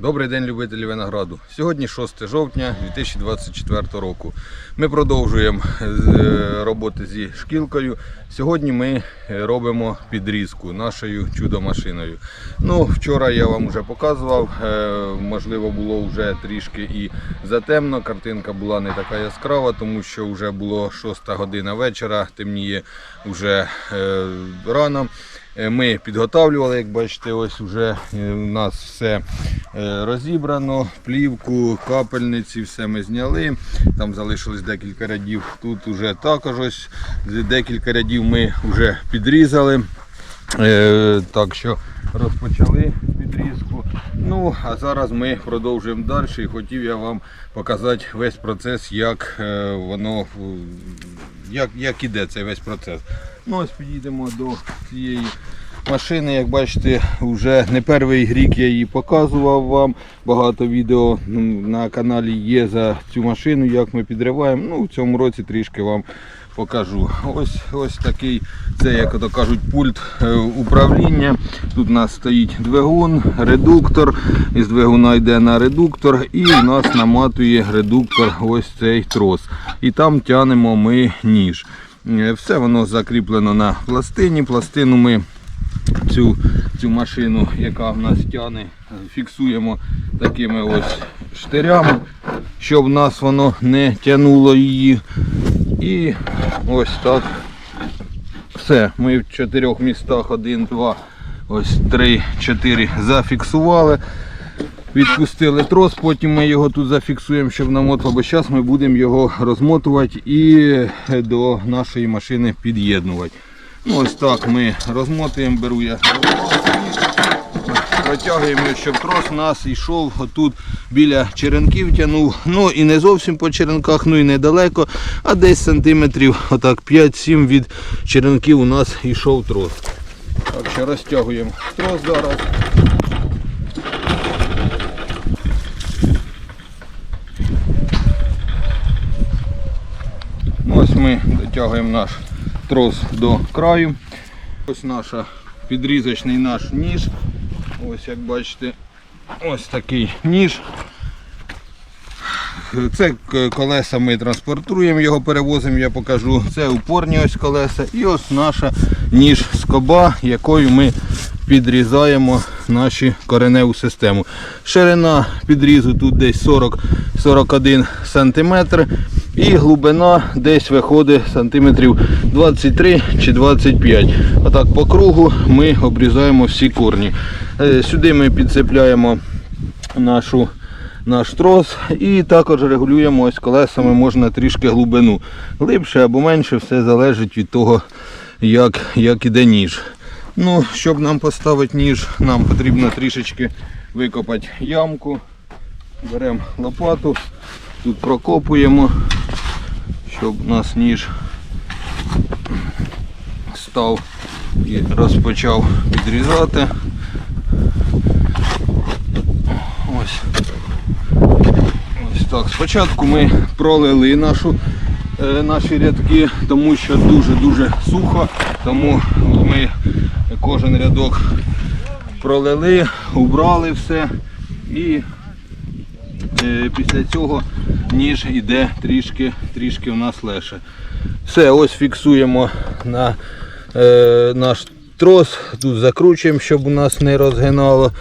Добрий день, любителі винограду. Сьогодні 6 жовтня 2024 року. Ми продовжуємо е, роботи зі шкілкою. Сьогодні ми е, робимо підрізку нашою чудо-машиною. Ну, вчора я вам вже показував, е, можливо, було вже трішки і затемно. Картинка була не така яскрава, тому що вже було 6 година вечора, темніє вже рано. Е, Ми підготавлювали, як бачите, ось вже е, у нас все е, розібрано, плівку, капельниці, все ми зняли. Там залишилось декілька рядів. Тут вже також ось декілька рядів ми вже підрізали. Так що розпочали підрізку. Ну, а зараз ми продовжуємо далі. І хотів я вам показати весь процес, як воно як, як іде цей весь процес. Ну, ось підійдемо до цієї машини. Як бачите, вже не перший рік я її показував вам. Багато відео ну, на каналі є за цю машину, як ми підриваємо. Ну, в цьому році трішки вам покажу. Ось ось такий, це як то кажуть, пульт е, управління. Тут у нас стоїть двигун, редуктор. Із двигуна йде на редуктор і у нас наматує редуктор ось цей трос. І там тянемо ми ніж. Е, Все воно закріплено на пластині. Пластину ми цю, цю машину, яка в нас тяне, фіксуємо такими ось штирями, щоб нас воно не тянуло її. І ось так. Все, ми в чотирьох містах, один, два, ось три, чотири зафіксували. Відпустили трос, потім ми його тут зафіксуємо, щоб намотало, бо зараз ми будемо його розмотувати і до нашої машини під'єднувати. Ну, ось так ми розмотуємо, беру я протягуємо, щоб трос у нас йшов отут біля черенків тянув. Ну і не зовсім по черенках, ну і недалеко, а десь сантиметрів отак 5-7 від черенків у нас йшов трос. Так що розтягуємо трос зараз. Ось ми дотягуємо наш трос до краю. Ось наша підрізочний наш ніж. Ось як бачите, ось такий ніж. Це колеса ми транспортуємо, його перевозимо, я покажу. Це упорні ось колеса. І ось наша ніж скоба, якою ми підрізаємо нашу кореневу систему. Ширина підрізу тут десь 40-41 см і глибина десь виходить сантиметрів 23 чи 25 Отак по кругу ми обрізаємо всі корні. Е, Сюди ми підцепляємо нашу наш трос і також регулюємо ось колесами можна трішки глибину. Глибше або менше, все залежить від того, як, як іде ніж. Ну, щоб нам поставити ніж, нам потрібно трішечки викопати ямку. Беремо лопату, тут прокопуємо, щоб у нас ніж став і розпочав підрізати. Ось. Ось так. Спочатку ми пролили нашу, е, наші рядки, тому що дуже-дуже сухо, тому ми кожен рядок пролили, убрали все і після цього ніж іде трішки, трішки в нас легше. Все, ось фіксуємо на е, наш трос, тут закручуємо, щоб у нас не розгинало.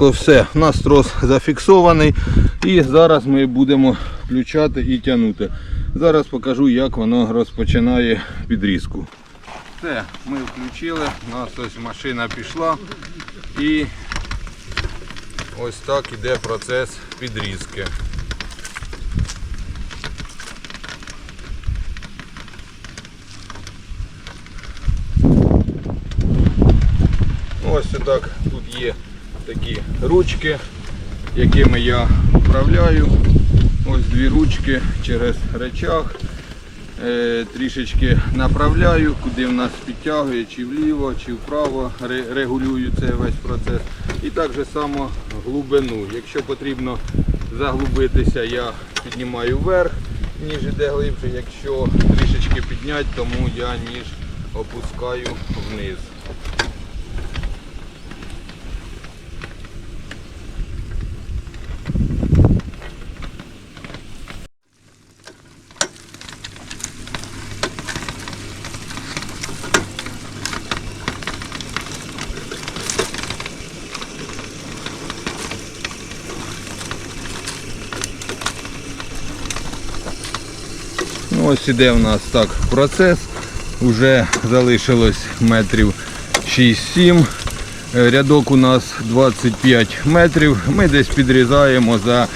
Все, у нас трос зафіксований і зараз ми будемо включати і тягнути. Зараз покажу, як воно розпочинає підрізку. Все, ми включили, у нас ось машина пішла і ось так іде процес підрізки. Ось так тут є такі ручки, якими я управляю. Ось дві ручки через речах. Е, трішечки направляю, куди в нас підтягує, чи вліво, чи вправо, регулюю цей весь процес. І так же само глибину. Якщо потрібно заглубитися, я піднімаю вверх, ніж іде глибше. Якщо трішечки підняти, тому я ніж опускаю вниз. Ось іде в нас так процес. Уже залишилось метрів 6-7. Е, Рядок у нас 25 метрів. Ми десь підрізаємо за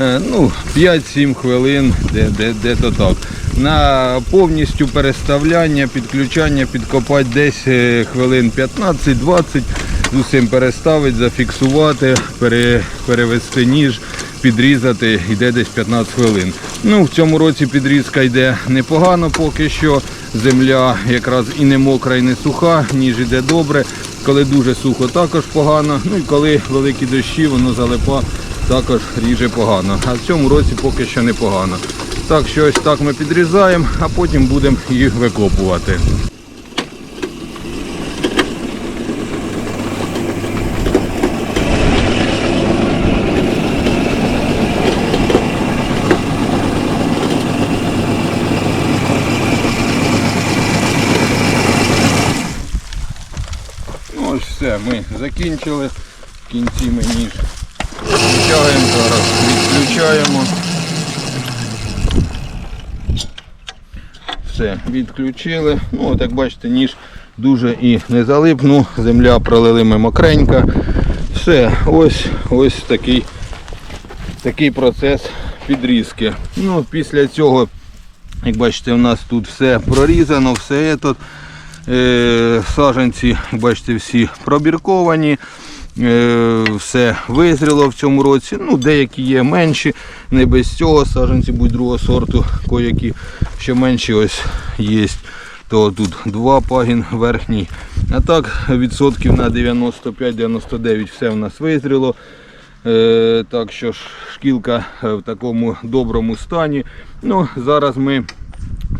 е, ну, 5-7 хвилин, де то так. На повністю переставляння, підключання, підкопати десь е, хвилин 15-20, з усім переставити, зафіксувати, пере, перевести ніж, підрізати, йде десь 15 хвилин. Ну, в цьому році підрізка йде непогано поки що. Земля якраз і не мокра, і не суха, ніж іде добре. Коли дуже сухо, також погано. Ну і коли великі дощі, воно залипа, також ріже погано. А в цьому році поки що непогано. Так що ось так ми підрізаємо, а потім будемо їх викопувати. Ну ось все, ми закінчили. В кінці ми ніж витягуємо, зараз відключаємо. Все, відключили. Ну, от як бачите, ніж дуже і не залип. Ну, земля пролили ми мокренька. Все, ось ось такий, такий процес підрізки. Ну, після цього, як бачите, у нас тут все прорізано, все тут. Е, саджанці, бачите, всі пробірковані. Е, все визріло в цьому році. Ну, деякі є менші, не без цього саджанці будь другого сорту, коякі ще менші ось є. То тут два пагін верхній. А так відсотків на 95-99 все в нас визріло. Е, так що ж шкілка в такому доброму стані. Ну, Зараз ми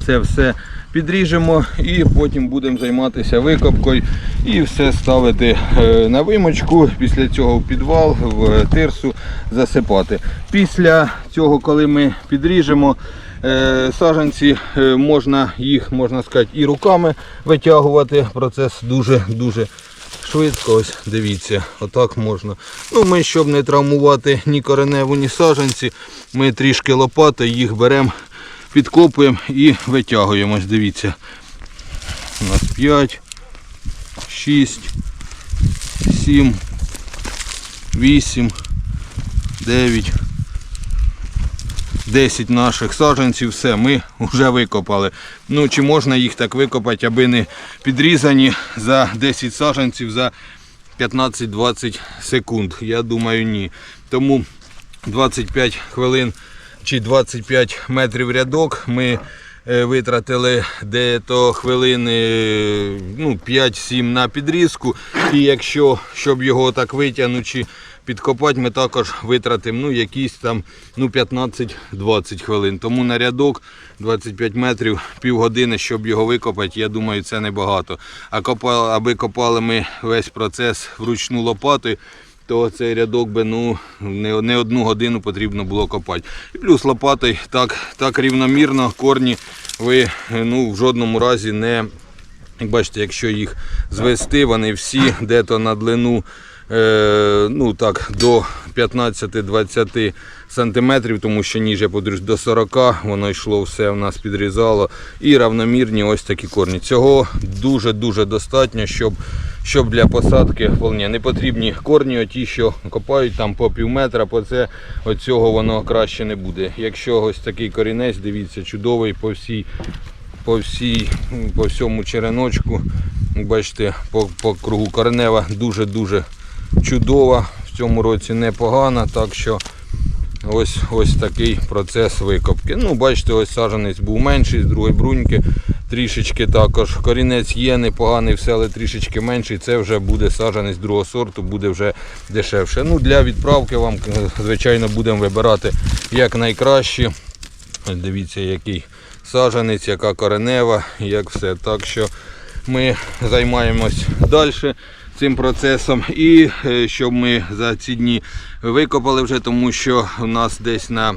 це все підріжемо і потім будемо займатися викопкою і все ставити е, на вимочку. Після цього в підвал, в тирсу засипати. Після цього, коли ми підріжемо е, саджанці, е, можна їх, можна сказати, і руками витягувати. Процес дуже-дуже швидко. Ось дивіться, отак можна. Ну, Ми, щоб не травмувати ні кореневу, ні саджанці, ми трішки лопати їх беремо підкопуємо і витягуємо. Ось Дивіться. У нас 5, 6, 7, 8, 9, 10 наших саджанців, все, ми вже викопали. Ну, чи можна їх так викопати, аби не підрізані за 10 саджанців за 15-20 секунд? Я думаю, ні. Тому 25 хвилин чи 25 метрів рядок ми е, витратили дето хвилини ну, 5-7 на підрізку. І якщо щоб його так витягнути підкопати, ми також витратимо ну, якісь там ну, 15-20 хвилин. Тому на рядок 25 метрів, півгодини, щоб його викопати, я думаю, це небагато. А копали, аби копали ми весь процес вручну лопатою, то цей рядок би ну, не, не одну годину потрібно було копати. І плюс лопатою так, так рівномірно корні ви ну, в жодному разі не, як бачите, якщо їх звести, вони всі де-то на длину е, ну, так, до 15-20 сантиметрів, тому що ніже до 40, воно йшло все в нас підрізало. І равномірні ось такі корні. Цього дуже-дуже достатньо, щоб щоб для посадки вполне не потрібні корні, оті, що копають там по пів метра, по це от цього воно краще не буде. Якщо ось такий корінець, дивіться, чудовий по всій, по всій, по всьому череночку. Бачите, по, по кругу коренева дуже-дуже чудова. В цьому році непогана, так що ось ось такий процес викопки. Ну, бачите, ось саджанець був менший з другої бруньки. Трішечки також корінець є непоганий, все, але трішечки менший. Це вже буде саджанець другого сорту, буде вже дешевше. Ну, Для відправки вам, е, звичайно, будемо вибирати як найкраще. Дивіться, який саджанець, яка коренева, як все. Так що ми займаємось далі цим процесом. І е, щоб ми за ці дні викопали вже, тому що у нас десь на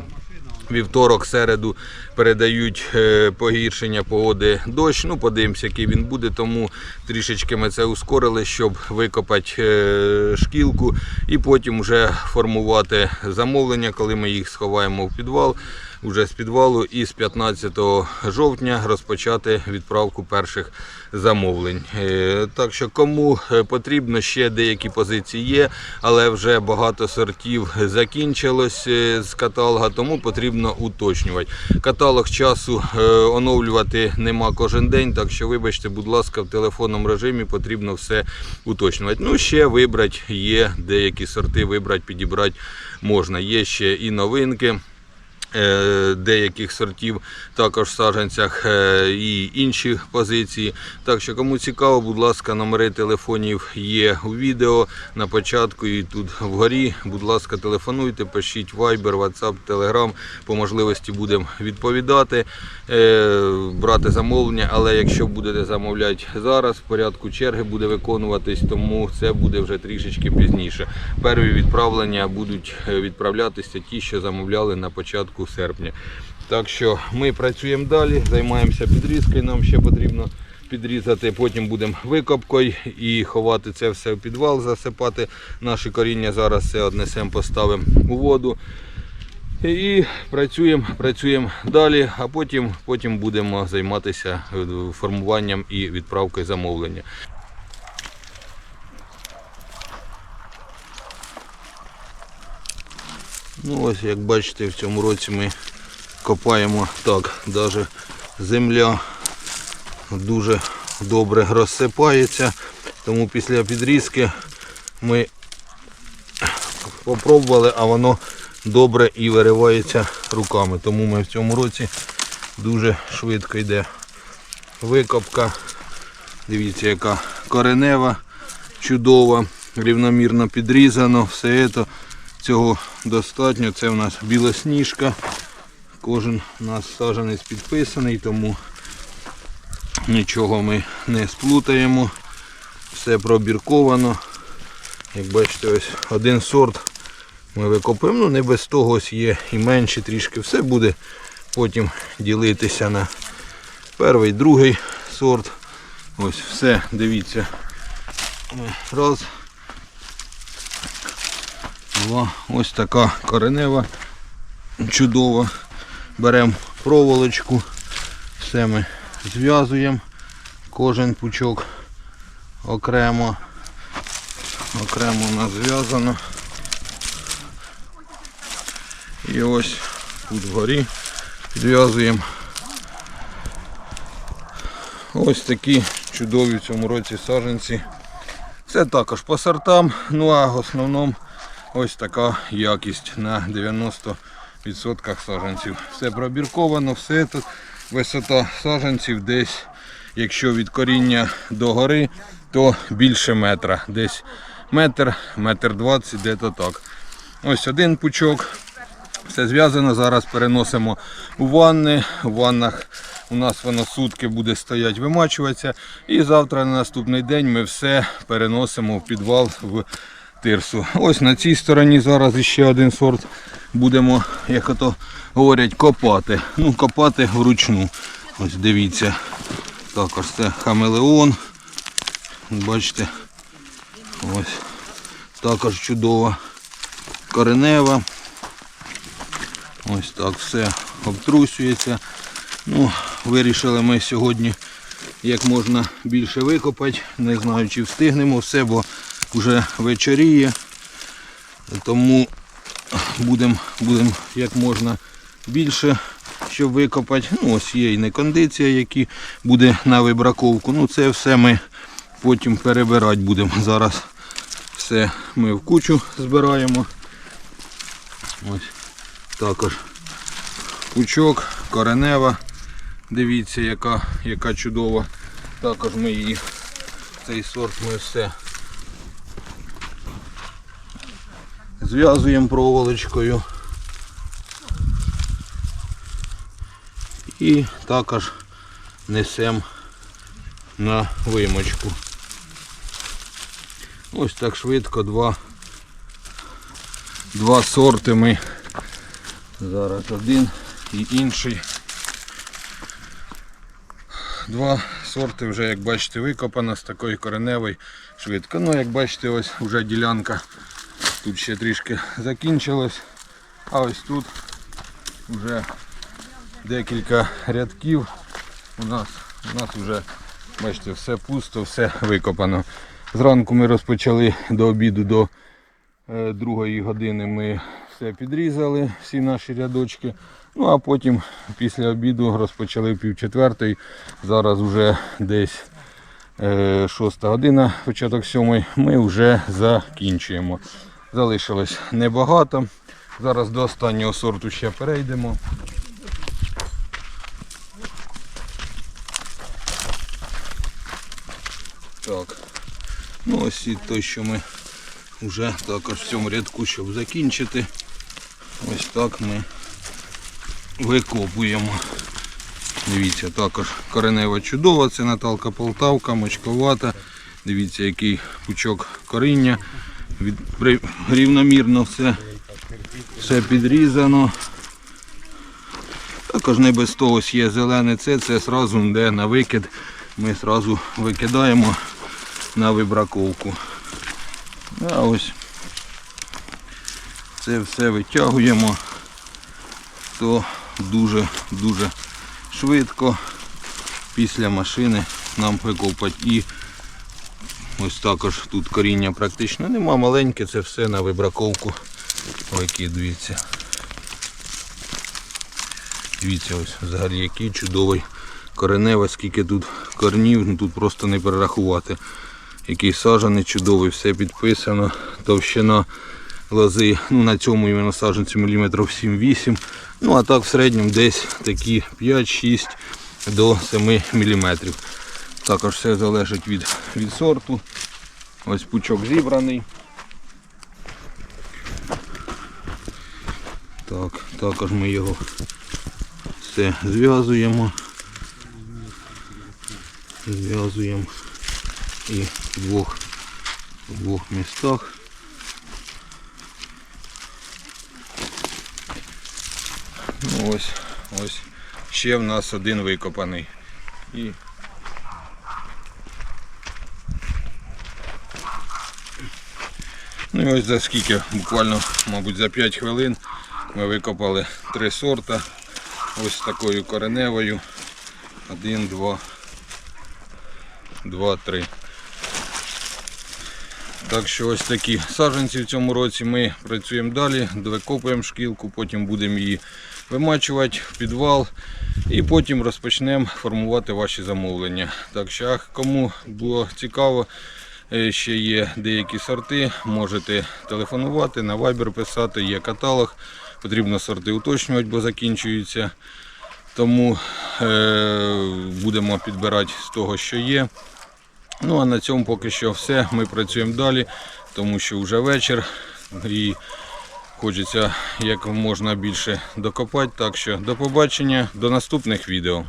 вівторок, середу передають е, погіршення погоди дощ. Ну, подивимося, який він буде. Тому трішечки ми це ускорили, щоб викопати е, шкілку і потім вже формувати замовлення, коли ми їх сховаємо в підвал. Вже з підвалу і з 15 жовтня розпочати відправку перших замовлень. Е, Так що кому е, потрібно, ще деякі позиції є, але вже багато сортів закінчилось е, з каталога, тому потрібно уточнювати. Каталог часу оновлювати нема кожен день, так що вибачте, будь ласка, в телефонному режимі потрібно все уточнювати. Ну, ще вибрати є деякі сорти, вибрати, підібрати можна. Є ще і новинки деяких сортів, також в саджанцях е, і інші позиції. Так що, кому цікаво, будь ласка, номери телефонів є у відео на початку і тут вгорі. Будь ласка, телефонуйте, пишіть Viber, WhatsApp, Telegram. По можливості будемо відповідати, е, брати замовлення. Але якщо будете замовляти зараз, в порядку черги буде виконуватись, тому це буде вже трішечки пізніше. Перві відправлення будуть е, відправлятися ті, що замовляли на початку серпня. Так що ми працюємо далі, займаємося підрізкою. Нам ще потрібно підрізати. Потім будемо викопкою і ховати це все в підвал, засипати наші коріння. Зараз все однесемо, поставимо у воду. І працюємо, працюємо далі, а потім, потім будемо займатися е, формуванням і відправкою замовлення. Ну ось як бачите, в цьому році ми копаємо так, навіть земля дуже добре розсипається. Тому після підрізки ми попробували, а воно добре і виривається руками. Тому ми в цьому році дуже швидко йде викопка. Дивіться, яка коренева, чудова, рівномірно підрізано, все це. Цього достатньо. Це в нас білосніжка. Кожен у нас саджанець підписаний, тому нічого ми не сплутаємо. Все пробірковано. Як бачите, ось один сорт ми викопуємо. Ну не без того ось є і менше трішки. Все буде потім ділитися на перший, другий сорт. Ось все, дивіться. Раз. Два. Ось така коренева. Чудова. Беремо проволочку. Все ми зв'язуємо. Кожен пучок окремо. Окремо у нас зв'язано. І ось тут вгорі підв'язуємо. Ось такі чудові в цьому році саджанці. Це також по сортам, ну а в основному ось така якість на 90% саджанців. Все пробірковано, все тут. Висота саджанців десь, якщо від коріння до гори, то більше метра. Десь метр, метр двадцять, де то так. Ось один пучок. Все зв'язано. Зараз переносимо у ванни. У ваннах у нас воно сутки буде стояти, вимачуватися. І завтра на наступний день ми все переносимо в підвал в тирсу. Ось на цій стороні зараз ще один сорт будемо, як ото говорять, копати. Ну, копати вручну. Ось дивіться. Також це хамелеон. Бачите. Ось. Також чудова коренева. Ось так все обтрусюється. Ну, Вирішили ми сьогодні як можна більше викопати. Не знаю чи встигнемо все, бо вже вечоріє. Тому будемо будем як можна більше щоб викопати. Ну, ось є і не кондиція, які буде на вибраковку. Ну це все ми потім перебирати будемо. Зараз все ми в кучу збираємо. Ось також пучок, коренева. Дивіться, яка, яка чудова. Також ми її, цей сорт ми все зв'язуємо проволочкою. І також несемо на вимочку. Ось так швидко два, два сорти ми Зараз один і інший. Два сорти вже, як бачите, викопано з такої кореневої швидко. Ну, як бачите, ось вже ділянка тут ще трішки закінчилась. А ось тут вже декілька рядків. У нас, у нас вже, бачите, все пусто, все викопано. Зранку ми розпочали до обіду до е, другої години ми все підрізали, всі наші рядочки. Ну а потім після обіду розпочали пів четвертої. Зараз вже десь е, шоста година, початок сьомої, ми вже закінчуємо. Залишилось небагато. Зараз до останнього сорту ще перейдемо. Так. Ну ось і той, що ми вже також в цьому рядку, щоб закінчити. Ось так ми викопуємо. Дивіться, також коренева чудова, це Наталка Полтавка, мочковата. Дивіться, який пучок коріння. Від, рівномірно все, все підрізано. Також не без того є зелене це, це одразу йде на викид. Ми одразу викидаємо на вибраковку. А ось це все витягуємо, то дуже-дуже швидко після машини нам викопать. І ось також тут коріння практично нема, маленьке, це все на вибраковку викидується. Дивіться, ось взагалі який чудовий кореневий, скільки тут корнів, ну тут просто не перерахувати. Який саджаний чудовий, все підписано, товщина лози, ну на цьому іменно саджанці міліметрів 7-8. Ну а так в середньому десь такі 5-6 до 7 міліметрів. Також все залежить від, від сорту. Ось пучок зібраний. Так, також ми його все зв'язуємо. Зв'язуємо і в двох, в двох містах. Ну, ось, ось ще в нас один викопаний. І ось за скільки, буквально, мабуть, за 5 хвилин ми викопали три сорта. Ось такою кореневою. Один, два, два, три. Так що ось такі саджанці в цьому році ми працюємо далі, викопуємо шкілку, потім будемо її вимачувати в підвал і потім розпочнемо формувати ваші замовлення. Так що кому було цікаво, ще є деякі сорти, можете телефонувати, на Viber писати, є каталог, потрібно сорти уточнювати, бо закінчуються. Тому е, будемо підбирати з того, що є. Ну а на цьому поки що все. Ми працюємо далі, тому що вже вечір і хочеться як можна більше докопати. Так що до побачення, до наступних відео.